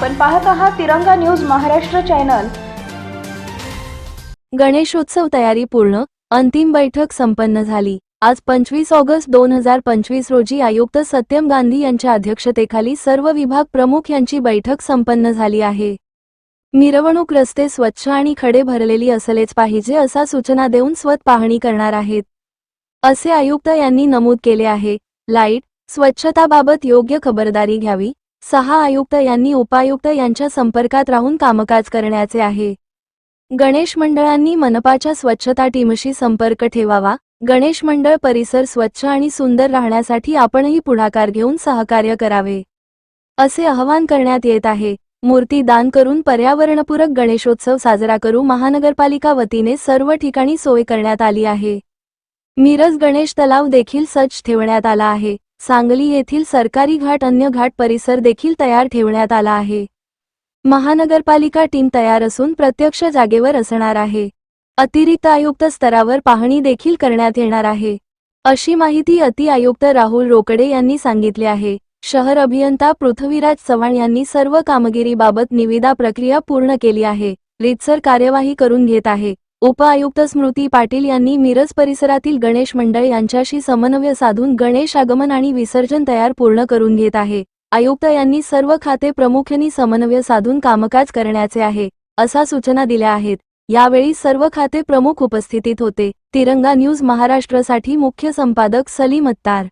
आपण पाहत आहात तिरंगा न्यूज महाराष्ट्र चॅनल. गणेशोत्सव तयारी पूर्ण अंतिम बैठक संपन्न झाली. आज पंचवीस ऑगस्ट दोन हजार पंचवीस रोजी आयुक्त सत्यम गांधी यांच्या अध्यक्षतेखाली सर्व विभाग प्रमुख यांची बैठक संपन्न झाली आहे. मिरवणूक रस्ते स्वच्छ आणि खडे भरलेली असलेच पाहिजे असा सूचना देऊन स्वत पाहणी करणार आहेत. असे आयुक्त यांनी नमूद केले आहे. लाइट स्वच्छताबाबत योग्य खबरदारी घ्यावी सहा आयुक्त यांनी उपायुक्त यांच्या संपर्कात राहून कामकाज करण्याचे आहे. गणेश मंडळांनी मनपाच्या स्वच्छता टीमशी संपर्क ठेवावा. गणेश मंडळ परिसर स्वच्छ आणि सुंदर राहण्यासाठी आपणही पुढाकार घेऊन सहकार्य करावे. असे आवाहन करण्यात येत आहे. मूर्ती दान करून पर्यावरणपूरक गणेशोत्सव साजरा करू महानगरपालिका वतीने सर्व ठिकाणी सोय करण्यात आली आहे. मिरज गणेश तलाव देखील सज्ज ठेवण्यात आला आहे. सांगली येथील सरकारी घाट अन्य घाट परिसर देखील तयार ठेवण्यात आला आहे. महानगरपालिका टीम तयार असून प्रत्यक्ष जागेवर असणार आहे. अतिरिक्त आयुक्त स्तरावर पाहणी देखील करण्यात येणार आहे. अशी माहिती अति आयुक्त राहुल रोकडे यांनी सांगितले आहे. शहर अभियंता पृथ्वीराज चव्हाण यांनी सर्व कामगिरीबाबत निविदा प्रक्रिया पूर्ण केली आहे. रीतसर कार्यवाही करून घेत आहे. उपआयुक्त स्मृती पाटील यांनी मिरज परिसरातील गणेश मंडळ यांच्याशी समन्वय साधून गणेश आगमन आणि विसर्जन तयार पूर्ण करून घेत आहे. आयुक्त यांनी सर्व खाते प्रमुखांनी समन्वय साधून कामकाज करण्याचे आहे असा सूचना दिल्या आहेत. यावेळी सर्व खाते प्रमुख उपस्थितीत होते. तिरंगा न्यूज महाराष्ट्रसाठी मुख्य संपादक सलीम अत्तार.